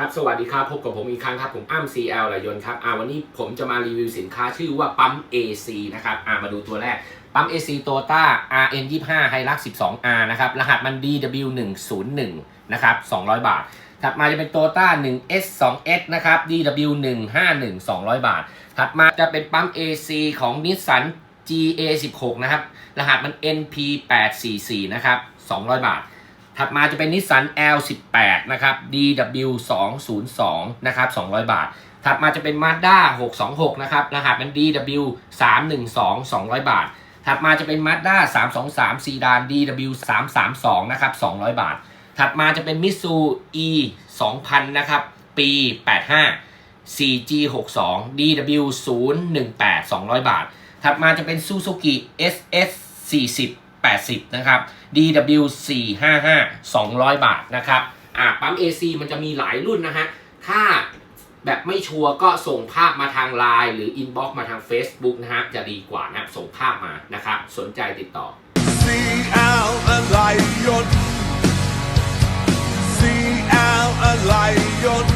ครับสวัสดีครับพบกับผมอีกครั้งครับผมอ้ำ CL หลายยนครับอ่าวันนี้ผมจะมารีวิวสินค้าชื่อว่าปั๊ม AC นะครับอ่ามาดูตัวแรกปั๊ม AC Toyota RN25 Hilux 12R นะครับรหัสมัน DW101 นะครับ200 บาท ถัดมาจะเป็น Toyota 1S 2S นะครับ DW151 200 บาท ถัดมาจะเป็นปั๊ม AC ของ Nissan GA16 นะครับรหัสมัน NP844 นะครับ200 บาท ถัดมาจะเป็นนิสสัน L18 นะครับ DW202 นะครับ 200 บาท ถัดมาจะเป็น Mazda 626 นะครับ รหัสเป็น DW312 200 บาท ถัดมาจะเป็น Mazda 323ซีดาน DW332 นะครับ 200 บาท ถัดมาจะเป็น Mitsu E 2000 นะครับ ปี 85 4G62 DW018 200 บาท ถัดมาจะเป็น Suzuki SS 40 80 นะครับ DW 455 200 บาทนะครับอ่าปั๊ม AC มันจะมีหลายรุ่นนะฮะ ถ้าแบบไม่ชัวร์ก็ส่งภาพมาทางไลน์หรืออินบ็อกซ์มาทาง Facebook นะฮะ จะดีกว่านะ ส่งภาพมานะครับ สนใจติดต่อ Sing out a lion Sing out a lion